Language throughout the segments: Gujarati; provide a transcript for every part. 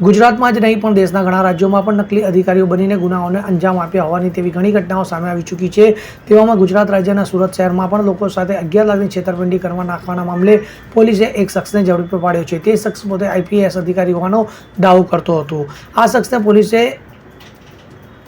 ગુજરાતમાં જ નહીં પણ દેશના ઘણા રાજ્યોમાં પણ નકલી અધિકારીઓ બનીને ગુનાઓને અંજામ આપ્યા હોવાની તેવી ઘણી ઘટનાઓ સામે આવી ચૂકી છે. તેવામાં ગુજરાત રાજ્યના સુરત શહેરમાં પણ લોકો સાથે અગિયાર લાખની છેતરપિંડી કરવા નાખવાના મામલે પોલીસે એક શખ્સને ઝડપી પાડ્યો છે. તે શખ્સ પોતે આઈપીએસ અધિકારી હોવાનો દાવો કરતો હતો. આ શખ્સને પોલીસે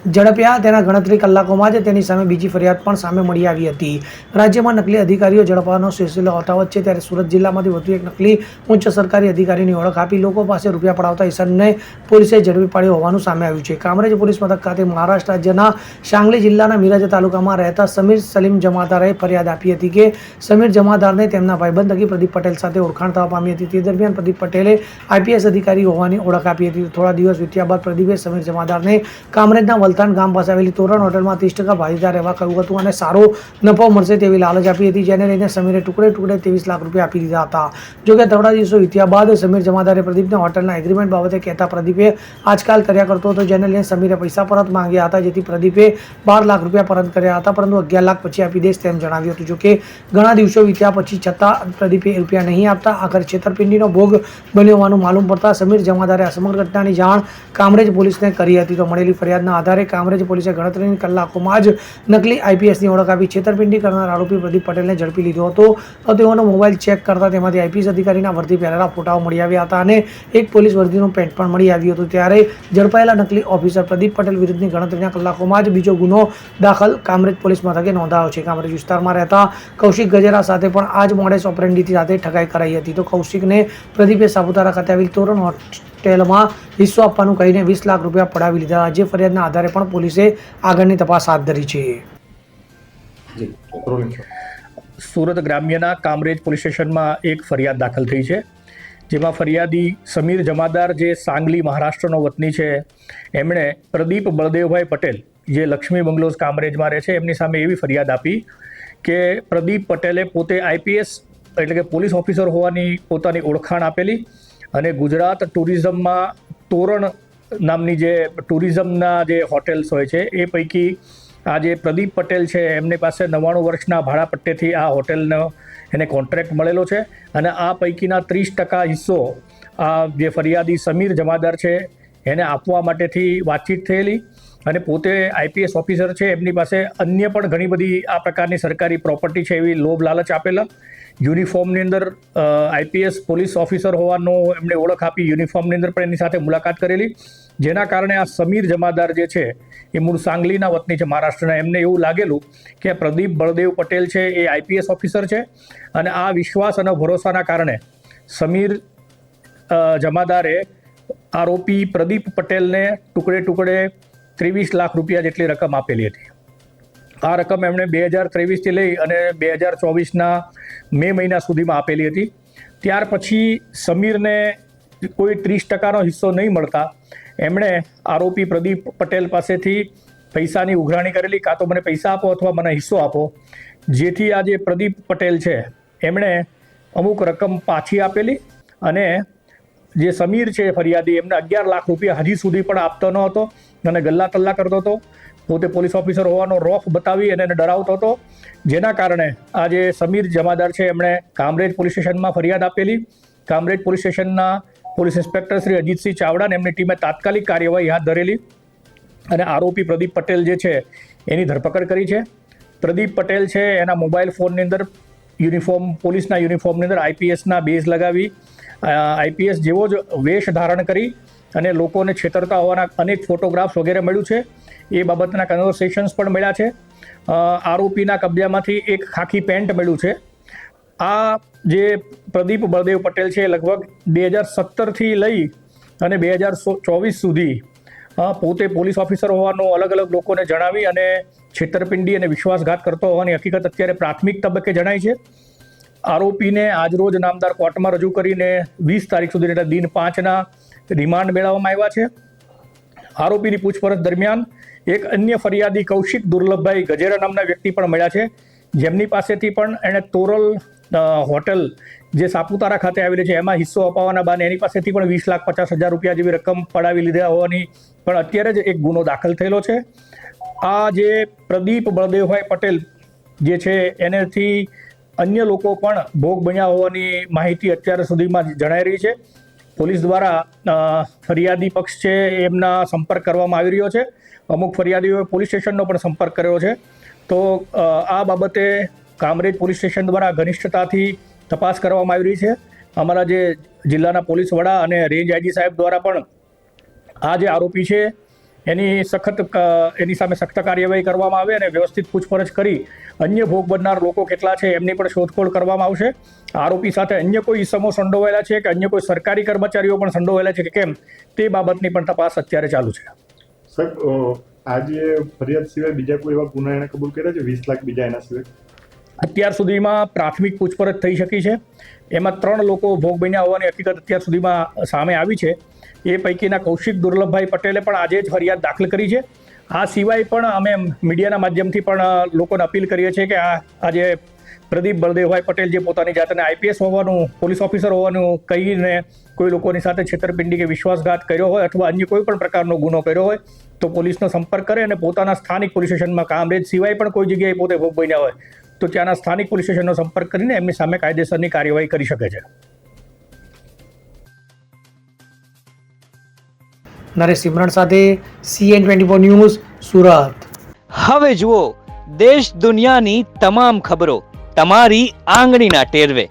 ઝડપ્યા તેના ગણતરી કલાકોમાં જ તેની સામે બીજી ફરિયાદ પણ સામે મળી આવી હતી. રાજ્યમાં નકલી અધિકારીઓ ઝડપવાનો સિલસિલો યથાવત છે. ત્યારે સુરત જિલ્લામાંથી વધુ એક નકલી ઉચ્ચ સરકારી અધિકારીની ઓળખ આપી લોકો પાસે રૂપિયા પડાવતા ઈસમને પોલીસે ઝડપી પાડ્યો હોવાનું સામે આવ્યું છે. કામરેજ પોલીસ મથક ખાતે મહારાષ્ટ્ર રાજ્યના સાંગલી જિલ્લાના મિરાજ તાલુકામાં રહેતા સમીર સલીમ જમાદારે ફરિયાદ આપી હતી કે સમીર જમાદારને તેમના ભાઈબંધ થકી પ્રદીપ પટેલ સાથે ઓળખાણ થવા પામી હતી. તે દરમિયાન પ્રદીપ પટેલે આઈપીએસ અધિકારી હોવાની ઓળખ આપી હતી. થોડા દિવસ વીત્યા બાદ પ્રદીપે સમીર જમાદારને કામરેજના વલતાન ગામ પાસે આવેલી તોરણ હોટલમાં ત્રીસ ટકા ભાગીદાર રહેવા કહ્યું હતું અને સારો નફો મળશે તેવી લાલચ આપી હતી, જેને લઈને સમીરે ટુકડે ટુકડે ત્રેવીસ લાખ રૂપિયા આપી દીધા હતા. જોકે થોડા દિવસો વીત્યા બાદ સમીર જમાદારે પ્રદીપને હોટલના એગ્રીમેન્ટ બાબતે કહેતા પ્રદીપે આજકાલ કર્યા કરતો હતો, જેને લઈને સમીરે પૈસા પરત માંગ્યા હતા, જેથી પ્રદીપે બાર લાખ રૂપિયા પરત કર્યા હતા, પરંતુ અગિયાર લાખ પછી આપી દેશ તેમ જણાવ્યું હતું. જોકે ઘણા દિવસો વીત્યા પછી છતાં પ્રદીપે રૂપિયા નહીં આપતા આખર છેતરપિંડીનો ભોગ બન્યો હોવાનું માલુમ પડતા સમીર જમાદારે આ સમગ્ર ઘટનાની જાણ કામરેજ પોલીસને કરી હતી. તો મળેલી ફરિયાદના આધારે કામરેજ પોલીસે ગણતરીની કલાકોમાં જ નકલી આઈપીએસની ઓળખ આપી છેતરપિંડી કરનાર આરોપી પ્રદીપ પટેલને ઝડપી લીધો હતો. તો તેઓનો મોબાઈલ ચેક કરતા તેમાંથી આઈપીએસ અધિકારીના વર્દી પહેરેલા ફોટાઓ મળી આવ્યા હતા અને એક પોલીસ વર્દીનું પેન્ટ પણ મળી આવ્યું હતું. ત્યારે ઝડપાયેલા નકલી ઓફિસર પ્રદીપ પટેલ વિરુદ્ધની ગણતરીના કલાકોમાં જ બીજો ગુનો દાખલ કામરેજ પોલીસ મથકે નોંધાયો છે. કામરેજ વિસ્તારમાં રહેતા કૌશિક ગજેરા સાથે પણ આ જ મોડેસ ઓપરેન્ડીથી સાથે ઠગાઈ કરાઈ હતી. તો કૌશિકને પ્રદીપે સાપુતારા ખાતે આવેલ તોરણ હોટેલમાં હિસ્સો આપવાનું કહીને વીસ લાખ રૂપિયા પડાવી લીધા. જે ફરિયાદના આધારે પણ પોલીસે આગળની તપાસ હાથ ધરી છે. સુરત ગ્રામ્યના કામરેજ પોલીસ સ્ટેશનમાં એક ફરિયાદ દાખલ થઈ છે જેમાં ફરિયાદી સમીર જમાદાર જે સાંગલી મહારાષ્ટ્રનો વતની છે એમણે પ્રદીપ બળદેવભાઈ પટેલ જે લક્ષ્મી બંગલોઝ કામરેજમાં રહે છે એમની સામે એવી ફરિયાદ આપી કે પ્રદીપ પટેલે પોતે આઈપીએસ એટલે કે પોલીસ ઓફિસર હોવાની પોતાની ઓળખાણ આપેલી અને ગુજરાત ટુરિઝમમાં તોરણ નામની જે ટુરિઝમના જે હોટેલ્સ હોય છે, એ પૈકી આ જે પ્રદીપ પટેલ છે, એમની પાસે નવ્વાણું વર્ષના ભાડાપટ્ટેથી આ હોટેલનો એને કોન્ટ્રાક્ટ મળેલો છે અને આ પૈકીના ત્રીસ ટકા હિસ્સો આ જે ફરિયાદી સમીર જમાદાર છે, એને આપવા માટેથી વાતચીત થયેલી અને પોતે આઈપીએસ ઓફિસર છે, એમની પાસે અન્ય પણ ઘણી બધી આ પ્રકારની સરકારી પ્રોપર્ટી છે એવી લોભ લાલચ આપેલા. યુનિફોર્મની અંદર આઈપીએસ પોલીસ ઓફિસર હોવાનો એમણે ઓળખ આપી, યુનિફોર્મની અંદર પણ એની સાથે મુલાકાત કરેલી. જેના કારણે આ સમીર જમાદાર જે છે, એ મૂળ સાંગલીના વતની છે મહારાષ્ટ્રના. એમને એવું લાગેલું કે પ્રદીપ બળદેવ પટેલ છે એ આઈપીએસ ઓફિસર છે અને આ વિશ્વાસ અને ભરોસાના કારણે સમીર જમાદારે આરોપી પ્રદીપ પટેલને ટુકડે ટુકડે ત્રેવીસ લાખ રૂપિયા જેટલી રકમ આપેલી હતી. આ રકમ એમણે બે હજાર ત્રેવીસથી લઈ અને બે હજાર ચોવીસના મે મહિના સુધીમાં આપેલી હતી. ત્યાર પછી સમીરને કોઈ ત્રીસ ટકાનો હિસ્સો નહીં મળતા એમણે આરોપી પ્રદીપ પટેલ પાસેથી પૈસાની ઉઘરાણી કરેલી, કાં તો મને પૈસા આપો અથવા મને હિસ્સો આપો. જેથી આ જે પ્રદીપ પટેલ છે, એમણે અમુક રકમ પાછી આપેલી અને જે સમીર છે ફરિયાદી, એમને અગિયાર લાખ રૂપિયા હજી સુધી પણ આપતો ન હતો અને ગલ્લા તલ્લા કરતો હતો. પોતે પોલીસ ઓફિસર હોવાનો રોફ બતાવી અને એને ડરાવતો હતો. જેના કારણે આ જે સમીર જમાદાર છે, એમણે કામરેજ પોલીસ સ્ટેશનમાં ફરિયાદ આપેલી. કામરેજ પોલીસ સ્ટેશનના પોલીસ ઇન્સ્પેક્ટર શ્રી અજીતસિંહ ચાવડાને એમની ટીમે તાત્કાલિક કાર્યવાહી હાથ ધરેલી. અને આરોપી પ્રદીપ પટેલ જે છે, એની ધરપકડ કરી છે. પ્રદીપ પટેલ છે, એના મોબાઈલ ફોનની અંદર યુનિફોર્મ, પોલીસના યુનિફોર્મની અંદર આઈપીએસના બેઝ લગાવી આઈપીએસ જેવો જ વેશ ધારણ કરી અને લોકોને છેતરતા હોવાના અનેક ફોટોગ્રાફ્સ વગેરે મળ્યું છે. એ બાબતના કન્વર્સેશન્સ પણ મળ્યા છે. આરોપીના કબજામાંથી એક ખાખી પેન્ટ મળ્યું છે. આ જે પ્રદીપ બળદેવ પટેલ છે લગભગ બે હજાર સત્તરથી લઈ અને બે હજાર ચોવીસ સુધી પોતે પોલીસ ઓફિસર હોવાનું અલગ અલગ લોકોને જણાવી અને છેતરપિંડી અને વિશ્વાસઘાત કરતો હોવાની હકીકત અત્યારે પ્રાથમિક તબક્કે જણાય છે. આરોપીને આજરોજ નામદાર કોર્ટમાં રજૂ કરીને વીસ તારીખ સુધી એટલે દિન પાંચના રિમાન્ડ મેળવવામાં આવ્યા છે. આરોપીની પૂછપરછ દરમિયાન એક અન્ય ફરિયાદી કૌશિક દુર્લભભાઈ ગજેરા નામના વ્યક્તિ પણ મળ્યા છે. જેમની પાસેથી પણ એણે તોરલ હોટલ જે સાપુતારા ખાતે આવેલી છે, એમાં હિસ્સો અપાવવાના બાને એની પાસેથી પણ વીસ લાખ પચાસ હજાર રૂપિયા જેવી રકમ પડાવી લીધા હોવાની પણ અત્યારે જ એક ગુનો દાખલ થયેલો છે. આ જે પ્રદીપ બળદેવભાઈ પટેલ જે છે, એનેથી અન્ય લોકો પણ ભોગ બન્યા હોવાની માહિતી અત્યાર સુધીમાં જણાઈ રહી છે. પોલીસ દ્વારા ફરિયાદી પક્ષ છે એમના સંપર્ક કરવામાં આવી રહ્યો છે. અમુક ફરિયાદીઓએ પોલીસ સ્ટેશનનો પણ સંપર્ક કર્યો છે. તો આ બાબતે કામરેજ પોલીસ સ્ટેશન દ્વારા ઘનિષ્ઠતાથી તપાસ કરવામાં આવી રહી છે. અમારા જે જિલ્લાના પોલીસ વડા અને રેન્જ આઈજી સાહેબ દ્વારા પણ આ જે આરોપી છે એની સખત એની સામે સખત કાર્યવાહી કરવામાં આવે અને વ્યવસ્થિત પૂછપરછ કરી અન્ય ભોગ બનનાર લોકો કેટલા છે એમની પણ શોધખોળ કરવામાં આવશે. આરોપી સાથે અન્ય કોઈ ઇસમો સંડોવાયેલા છે કે અન્ય કોઈ સરકારી કર્મચારીઓ પણ સંડોવાયેલા છે કે કેમ? તે બાબતની પણ તપાસ અત્યારે ચાલુ છે. સાહેબ આજે ફરિયાદ સિવાય બીજા કોઈ એવા ગુના એને કબૂલ કર્યા છે? વીસ લાખ બીજા એના સિવાય? અત્યાર સુધીમાં પ્રાથમિક પૂછપરછ થઈ શકી છે. એમાં ત્રણ લોકો ભોગ બન્યા હોવાની હકીકત અત્યાર સુધીમાં સામે આવી છે. એ પૈકીના કૌશિક દુર્લભભાઈ પટેલે પણ આજે જ ફરિયાદ દાખલ કરી છે. આ સિવાય પણ અમે મીડિયાના માધ્યમથી પણ લોકોને અપીલ કરીએ છીએ કે આ આજે પ્રદીપ બળદેવભાઈ પટેલ જે પોતાની જાતને આઈપીએસ હોવાનું, પોલીસ ઓફિસર હોવાનું કહીને કોઈ લોકોની સાથે છેતરપિંડી કે વિશ્વાસઘાત કર્યો હોય અથવા અન્ય કોઈ પણ પ્રકારનો ગુનો કર્યો હોય, તો પોલીસનો સંપર્ક કરે અને પોતાના સ્થાનિક પોલીસ સ્ટેશનમાં કામરેજ સિવાય પણ કોઈ જગ્યાએ પોતે ભોગ બન્યા હોય. તો ત્યાંના સ્થાનિક પોલીસ સ્ટેશનનો સંપર્ક કરીને એમની સામે કાયદેસરની કાર્યવાહી કરી શકે છે. નરેશ સિમરણ સાથે CN twenty four news Surat. હવે જુઓ દેશ દુનિયાની તમામ ખબરો તમારી આંગળીના ટેરવે.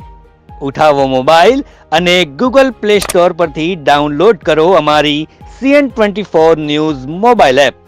ઉઠાવો મોબાઈલ અને ગૂગલ પ્લે સ્ટોર પરથી ડાઉનલોડ કરો અમારી CN twenty four news mobile app.